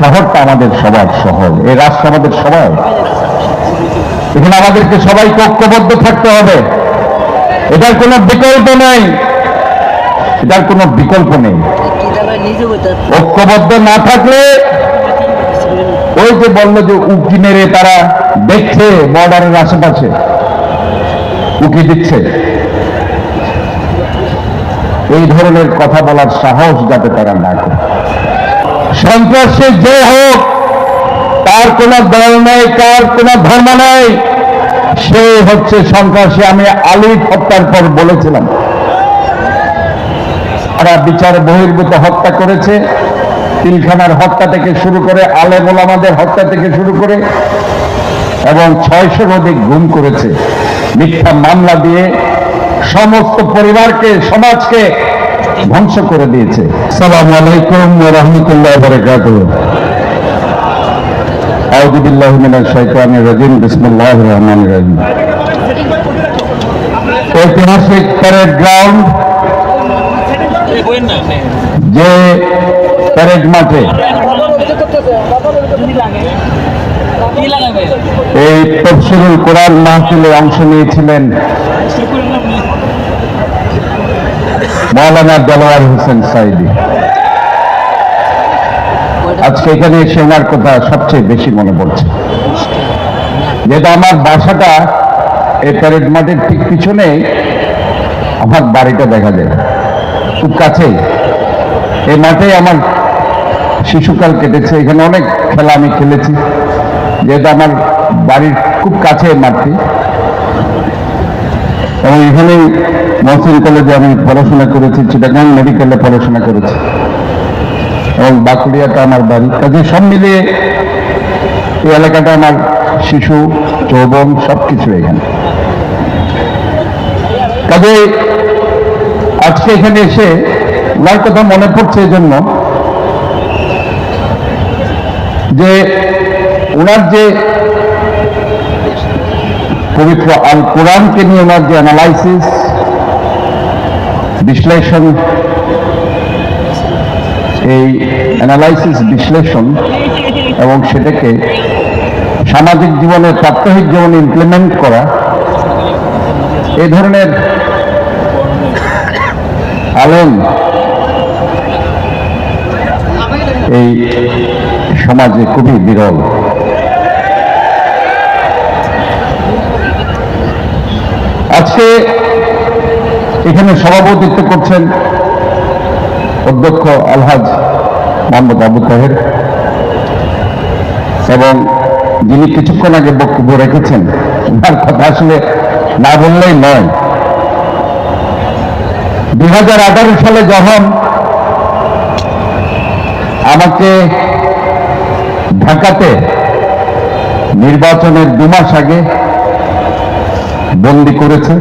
শহরটা আমাদের সবার শহর, এই রাষ্ট্র আমাদের সবার। এখানে আমাদেরকে সবাইকে ঐক্যবদ্ধ থাকতে হবে। এটার কোনো বিকল্প নেই। এটার কোনো বিকল্প নেই। ঐক্যবদ্ধ না থাকলে ওই যে বলল যে উকি মেরে তারা দেখছে, বর্ডারের আশেপাশে। উকি দিচ্ছে। এই ধরনের কথা বলার সাহস যাতে তারা না করে। সন্ত্রাসী যে হোক, তার কোনো দল নেই তার কোনো ধর্ম নেই, সে হচ্ছে সন্ত্রাসী আমি আলিফ হত্যার পর বলেছিলাম। তারা বিচার বহির্ভূত হত্যা করেছে, তিলখানার হত্যা থেকে শুরু করে আলেম আমাদের হত্যা থেকে শুরু করে, এবং ছয়শোর অধিক গুম করেছে। মিথ্যা মামলা দিয়ে সমস্ত পরিবারকে, সমাজকে ধ্বংস করে দিয়েছে। সালাম আলাইকুম রহমতুল্লাহ বরকাত আউদুবিল্লাহ মিনাল শাইতানির রাজিম, বিসমিল্লাহির রহমানির রহিম। ঐতিহাসিক প্যারেড গ্রাউন্ড যে প্যারেড মাঠে এই তফসিরুল কোরআন মাহফিলে অংশ নিয়েছিলেন মৌলানা দেলোয়ার হোসেন সাইদি। আজকে এখানে এসে ওনার কথা সবচেয়ে বেশি মনে পড়ছে। যেহেতু আমার বাসাটা এই প্যারেড মাঠের ঠিক পিছনে, আমার বাড়িটা দেখা যায়। খুব কাছেই এই মাঠে আমার শিশুকাল কেটেছে। এখানে অনেক খেলা আমি খেলেছি। যেহেতু আমার বাড়ির খুব কাছে মাঠটি। এবং এখানেই মহসিন কলেজে আমি পড়াশোনা করেছি, চিটাগাং মেডিকেলে পড়াশোনা করেছি। এবং বাঁকুড়িয়াটা আমার বাড়ি। কাজে সব মিলিয়ে এই এলাকাটা আমার শিশু, যৌবন সব কিছু এখানে। কাজে আজকে এখানে এসে ওনার কথা মনে পড়ছে এই জন্য যে ওনার যে পবিত্র আল কোরআনকে নিয়ে ওনার যে অ্যানালাইসিস বিশ্লেষণ, এই অ্যানালাইসিস বিশ্লেষণ এবং সেটাকে সামাজিক জীবনে প্রাত্যহিক জীবনে ইমপ্লিমেন্ট করা এই ধরনের আলেম এই সমাজে খুবই বিরল। আজকে এখানে সভাপতিত্ব করছেন অধ্যক্ষ আলহাজ মোহাম্মদ আবু তাহের। এবং যিনি কিছুক্ষণ আগে বক্তব্য রেখেছেন ওনার কথা আসলে না বললেই নয়। দুই সালে যখন আমাকে ঢাকাতে নির্বাচনের দু মাস আগে বন্দি করেছে।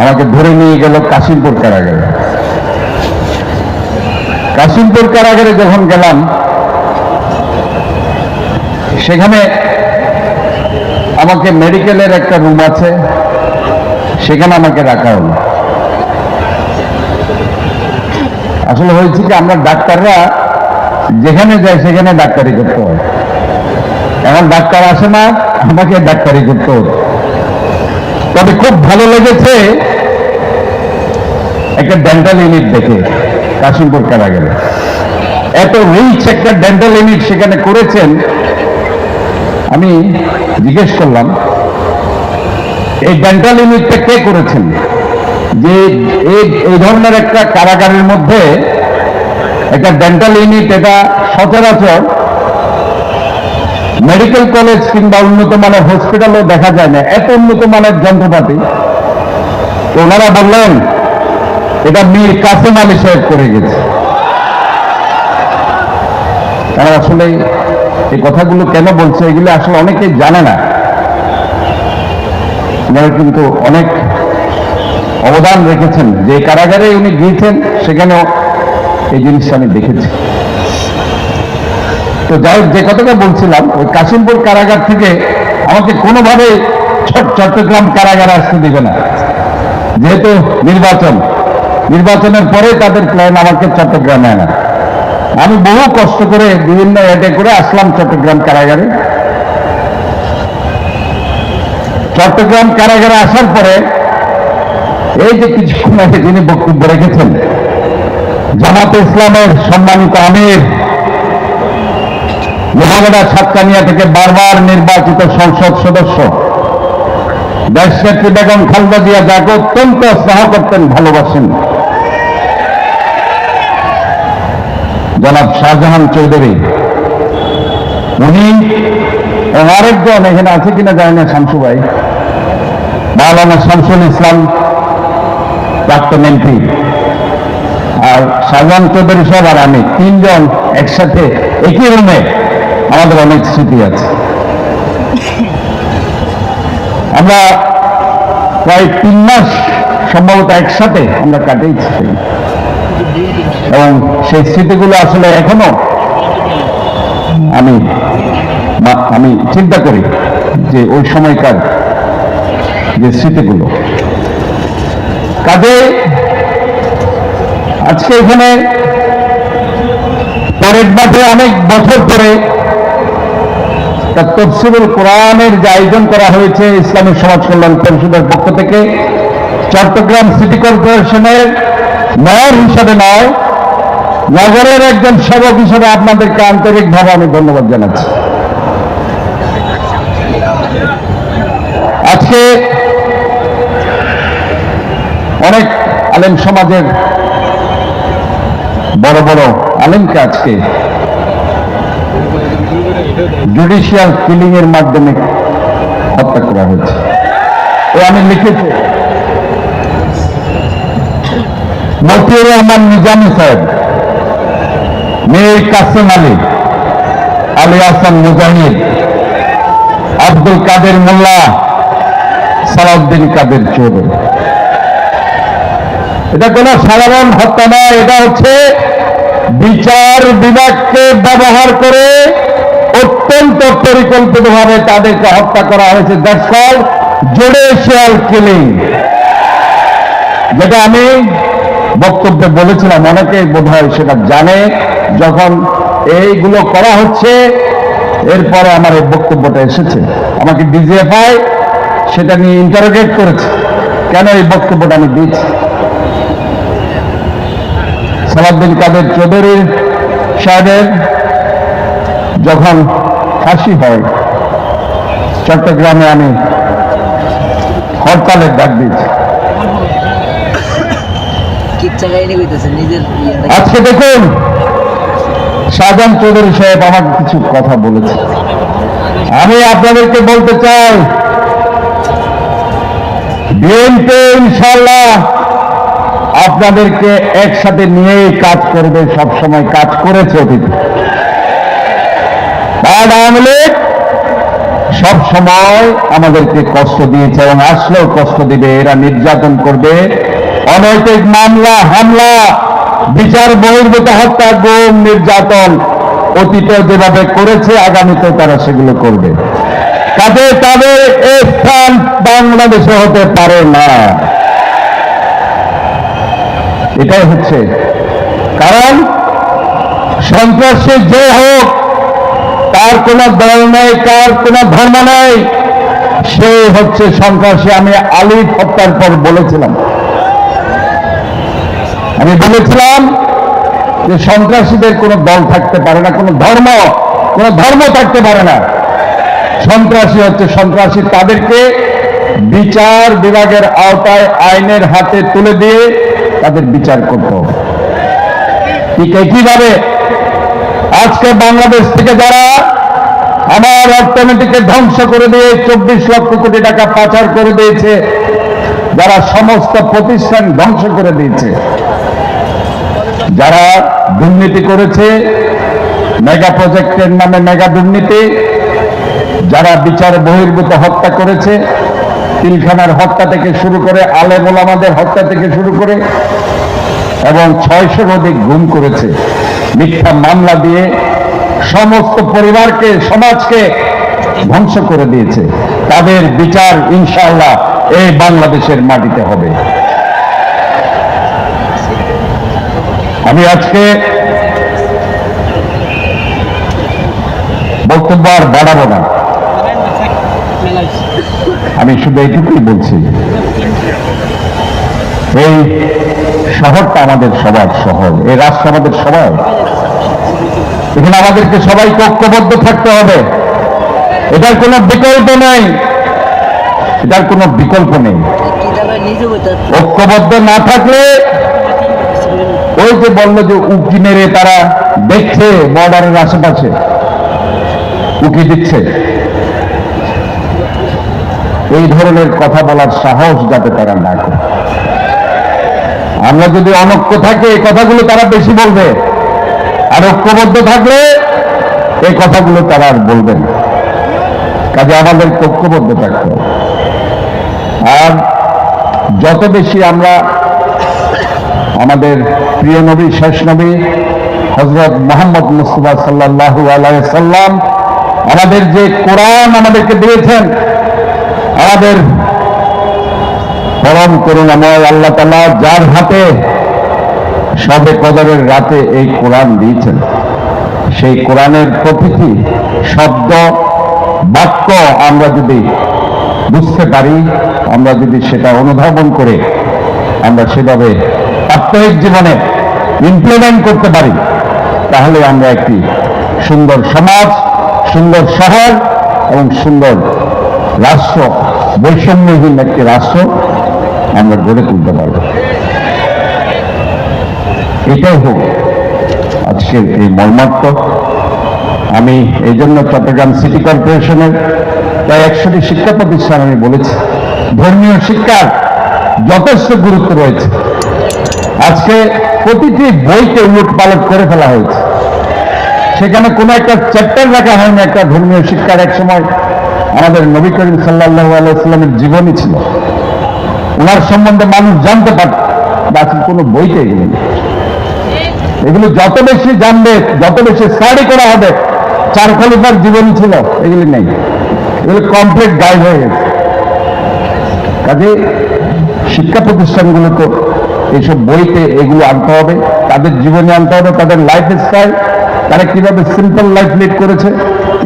আমাকে ধরে নিয়ে গেল কাশিমপুর কারাগারে। কাশিমপুর কারাগারে যখন গেলাম, সেখানে আমাকে মেডিকেলের একটা রুম আছে, সেখানে আমাকে রাখা হলো। আসলে হয়েছে কি, আমরা ডাক্তাররা যেখানে যাই সেখানে ডাক্তারি করতে হয়। এখন ডাক্তার আসে না আমাকে ডাক্তারি করতে হতো তবে খুব ভালো লেগেছে একটা ডেন্টাল ইউনিট দেখে, কাশিমপুর কারাগারে। এত রিচ একটা ডেন্টাল ইউনিট সেখানে করেছেন। আমি জিজ্ঞেস করলাম, এই ডেন্টাল ইউনিটটা কে করেছেন? যে এই এই ধরনের একটা কারাগারের মধ্যে একটা ডেন্টাল ইউনিট এটা সচরাচর মেডিকেল কলেজ কিংবা উন্নত মানের হসপিটালও দেখা যায় না। এত উন্নত মানের যন্ত্রপাতি। ওনারা বললেন, এটা মীর কাসিম আলী সাহেব করে গেছে। তারা আসলে এই কথাগুলো কেন বলছে, এগুলো আসলে অনেকেই জানে না। ওনারা কিন্তু অনেক অবদান রেখেছেন। যে কারাগারে উনি গিয়েছেন, সেখানেও এই জিনিসটা আমি দেখেছি। তো যাই যে কথাটা বলছিলাম, ওই কাশিমপুর কারাগার থেকে আমাকে কোনোভাবে চট্টগ্রাম কারাগারে আসতে দিবে না। যেহেতু নির্বাচন, নির্বাচনের পরে তাদের প্ল্যান আমাকে চট্টগ্রামে আনা। আমি বহু কষ্ট করে বিভিন্ন এডে করে আসলাম চট্টগ্রাম কারাগারে। চট্টগ্রাম কারাগারে আসার পরে এই যে কিছুক্ষণ আগে যিনি বক্তব্য রেখেছেন, জামাতে ইসলামের সম্মানিত আমির লোহাগড়া সাতকানিয়া থেকে বারবার নির্বাচিত সংসদ সদস্য। দেশনেত্রী বেগম খালদা জিয়া যাকে অত্যন্ত স্নেহ করতেন, ভালোবাসেন। জনাব শাহজাহান চৌধুরী, উনি আরেকজন এখানে আছে কিনা জানি না, শামসু ভাই। মাওলানা শামসুল ইসলাম, প্রাক্তন এমপি। আর শাহজাহান চৌধুরী সব আর আমি তিনজন একসাথে একই রুমে আমাদের অনেক স্মৃতি আছে। আমরা প্রায় তিন মাস সম্ভবত একসাথে আমরা কাটিয়েছি এবং সেই স্মৃতিগুলো আসলে এখনও আমি আমি চিন্তা করি যে ওই সময়কার যে স্মৃতিগুলো। কাজে আজকে এখানে পরের মাঠে অনেক বছর পরে তা তফসিলুল কোরআনের যে আয়োজন করা হয়েছে ইসলামী সমাজ কল্যাণ পরিষদের পক্ষ থেকে, চট্টগ্রাম সিটি কর্পোরেশনের মেয়র হিসাবে নয়, নগরের একজন সেবক হিসেবে আপনাদেরকে আন্তরিকভাবে আমি ধন্যবাদ জানাচ্ছি। আজকে অনেক আলেম সমাজের বড় বড় আলেমকে আজকে জুডিশিয়াল কিলিং এর মাধ্যমে হত্যা করা হয়েছে। ও আমি লিখেছি। মতিউর রহমান নিজামী সাহেব মীর কাসিম আলী আলী হাসান মুজাহিদ, আব্দুল কাদের মোল্লা, সালাউদ্দিন কাদের চৌধুরী। এটা কোন সাধারণ হত্যা নয়, এটা হচ্ছে বিচার বিভাগকে ব্যবহার করে পরিকল্পিতভাবে তাদেরকে হত্যা করা হয়েছে। দ্যাটস কল জুডিশিয়াল কিলিং যেটা আমি বক্তব্যে বলেছিলাম, অনেকে বোধ হয় সেটা জানে। যখন এইগুলো করা হচ্ছে, এরপরে আমার এই বক্তব্যটা এসেছে। আমাকে ডিজিএফআই সেটা নিয়ে ইন্টারোগেট করেছে। কেন এই বক্তব্যটা আমি দিচ্ছি সালাউদ্দিন কাদের চৌধুরী সাহেবের যখন ফাঁসি হয়। চট্টগ্রামে আমি হরতালের ডাক দিয়েছি। ইয়েটা আজকে দেখুন শাহজাহান চৌধুরী সাহেব আমাকে কিছু কথা বলেছে। আমি আপনাদেরকে বলতে চাই বিএনপি ইনশাল্লাহ আপনাদেরকে একসাথে নিয়েই কাজ করবে সবসময় কাজ করেছে অতীতে। বাদ আওয়ামী লীগ। সব সময় আমাদেরকে কষ্ট দিয়েছে এবং আসলেও কষ্ট দিবে, এরা নির্যাতন করবে। অনৈতিক মামলা, হামলা, বিচার বহির্ভূত হত্যা, গুম, নির্যাতন অতীতে যেভাবে করেছে, আগামীতেও তারা সেগুলো করবে। কাজে তাদের স্থান বাংলাদেশে হতে পারে না। এটাই হচ্ছে। কারণ সন্ত্রাসী যে হোক তার কোন দল নেই তার কোন ধর্ম নেই, সে হচ্ছে সন্ত্রাসী। আমি আলিফ হত্যার পর বলেছিলাম। আমি বলেছিলাম যে সন্ত্রাসীদের কোনো দল থাকতে পারে না, কোনো ধর্ম কোনো ধর্ম থাকতে পারে না। সন্ত্রাসী হচ্ছে সন্ত্রাসী। তাদেরকে বিচার বিভাগের আওতায় আইনের হাতে তুলে দিয়ে তাদের বিচার করতে হবে। ঠিক একইভাবে আজকে বাংলাদেশ থেকে যারা আমার অর্থনীতিকে ধ্বংস করে দিয়ে চব্বিশ লক্ষ কোটি টাকা পাচার করে দিয়েছে, যারা সমস্ত প্রতিষ্ঠান ধ্বংস করে দিয়েছে। যারা দুর্নীতি করেছে, মেগা প্রজেক্টের নামে মেগা দুর্নীতি, যারা বিচার বহির্ভূত হত্যা করেছে, তিলখানার হত্যা থেকে শুরু করে আলেম আমাদের হত্যা থেকে শুরু করে, এবং ছয়শোর অধিক গুম করেছে। মিথ্যা মামলা দিয়ে সমস্ত পরিবারকে, সমাজকে ধ্বংস করে দিয়েছে। তাদের বিচার ইনশাআল্লাহ এই বাংলাদেশের মাটিতে হবে। আমি আজকে বক্তব্য আর বাড়াবো না। আমি শুধু এইটুকুই বলছি। এই শহরটা আমাদের সবার শহর, এই রাষ্ট্র আমাদের সবার। এখানে আমাদেরকে সবাইকে ঐক্যবদ্ধ থাকতে হবে। এটার কোনো বিকল্প নেই। এটার কোনো বিকল্প নেই। ঐক্যবদ্ধ না থাকলে ওই যে বলল যে উকি মেরে তারা দেখছে বর্ডারের আশেপাশে। উকি দিচ্ছে। এই ধরনের কথা বলার সাহস যাতে তারা না করে। আমরা যদি অনক্য থাকি, এই কথাগুলো তারা বেশি বলবে। আর ঐক্যবদ্ধ থাকলে এই কথাগুলো তারা আর বলবেন কাজে আমাদের ঐক্যবদ্ধ থাকতে আর যত বেশি আমরা আমাদের প্রিয় নবী, শেষ নবী হজরত মোহাম্মদ মুস্তফা সাল্লাহ সাল্লাম, আমাদের যে কোরআন আমাদেরকে দিয়েছেন, আমাদের পরম করুণাময় আল্লাহ তালা যার হাতে সবে কদরের রাতে এই কোরআন দিয়েছেন। সেই কোরআনের প্রতিটি শব্দ, বাক্য আমরা যদি বুঝতে পারি, আমরা যদি সেটা অনুধাবন করে আমরা সেভাবে প্রাত্যহিক জীবনে ইমপ্লিমেন্ট করতে পারি, তাহলে আমরা একটি সুন্দর সমাজ, সুন্দর শহর এবং সুন্দর রাষ্ট্র, বৈষম্যহীন একটি রাষ্ট্র আমরা গড়ে তুলতে পারব। এটাই হোক। আজকের এই মর্মার্থক আমি এই জন্য চট্টগ্রাম সিটি কর্পোরেশনের প্রায় একশোটি শিক্ষা প্রতিষ্ঠান আমি বলেছি, ধর্মীয় শিক্ষার যথেষ্ট গুরুত্ব রয়েছে। আজকে প্রতিটি বইকে উলট পালট করে ফেলা হয়েছে। সেখানে কোনো একটা চ্যাপ্টার রাখা হয়নি, একটা ধর্মীয় শিক্ষার এক সময় আমাদের নবী করিম সাল্লাহ আলাইস্লামের জীবনই ছিল। ওনার সম্বন্ধে মানুষ জানতে পারত আজকে কোনো বইতে নেই। এগুলো যত বেশি জানবে, যত বেশি স্টাডি করা হবে, চার খলিফার জীবনী ছিল, এগুলি নেই। এগুলো কমপ্লিট গাইড হয়ে গেছে। কাজে শিক্ষা প্রতিষ্ঠানগুলো তো এইসব বইতে এগুলো আনতে হবে, তাদের জীবনে আনতে হবে, তাদের লাইফ স্টাইল তারা কীভাবে সিম্পল লাইফ লিড করেছে,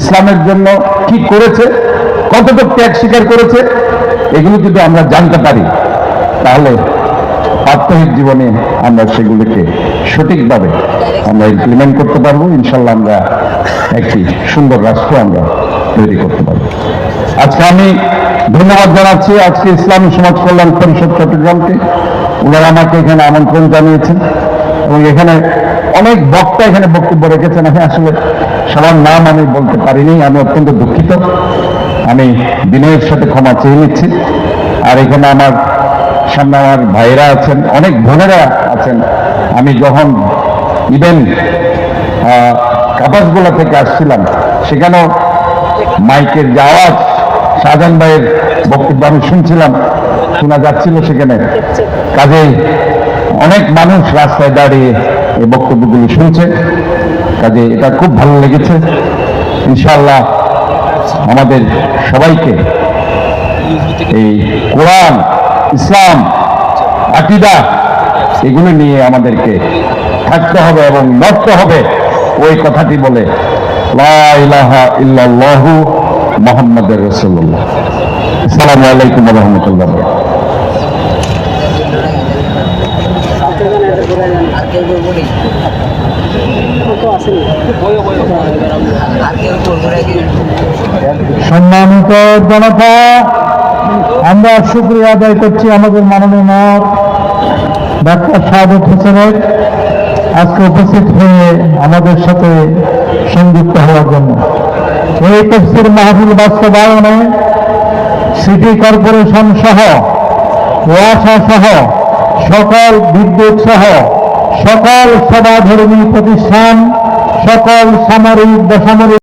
ইসলামের জন্য কি করেছে কতটুকু ত্যাগ স্বীকার করেছে, এগুলো যদি আমরা জানতে পারি, তাহলে প্রাত্যহিক জীবনে আমরা সেগুলোকে সঠিকভাবে আমরা ইমপ্লিমেন্ট করতে পারব, ইনশাল্লাহ আমরা একটি সুন্দর রাষ্ট্র আমরা তৈরি করতে পারব। আজকে আমি ধন্যবাদ জানাচ্ছি আজকে ইসলামী সমাজ কল্যাণ পরিষদ চট্টগ্রামকে। ওনারা আমাকে এখানে আমন্ত্রণ জানিয়েছেন এবং এখানে অনেক বক্তা এখানে বক্তব্য রেখেছেন। আমি আসলে সবার নাম আমি বলতে পারিনি, আমি অত্যন্ত দুঃখিত। আমি বিনয়ের সাথে ক্ষমা চেয়ে নিচ্ছি। আর এখানে আমার সামনে আমার ভাইরা আছেন, অনেক বোনেরা আছেন। আমি যখন ইভেন কাপাসগোলা থেকে আসছিলাম, সেখানেও মাইকের যে আওয়াজ, শাহজাহান ভাইয়ের বক্তব্য আমি শুনছিলাম, শোনা যাচ্ছিল সেখানে। কাজেই অনেক মানুষ রাস্তায় দাঁড়িয়ে এই বক্তব্যগুলি শুনছে। কাজে এটা খুব ভালো লেগেছে। ইনশাআল্লাহ আমাদের সবাইকে এই কোরআন, ইসলাম, আকিদা, এগুলো নিয়ে আমাদেরকে থাকতে হবে এবং লড়তে হবে। ওই কথাটি বলে, লা ইলাহা মোহাম্মদের রসুল্লাহ আসসালামু আলাইকুম রহমতুল্লাহ আর কেউ সম্মানিত জনতা, আমরা শুক্রিয়া আদায় করছি আমাদের মাননীয় মেয়র ডাক্তার সাহেব হোসেনের। আজকে উপস্থিত হয়ে আমাদের সাথে সংযুক্ত হওয়ার জন্য। এই তফসির মাহফিল বাস্তবায়নে সিটি কর্পোরেশন সহ, ওয়াসা সহ, সকল বিদ্যুৎ সহ, সকল সভাধর্মী প্রতিষ্ঠান, সকল সামরিক, বেসামরিক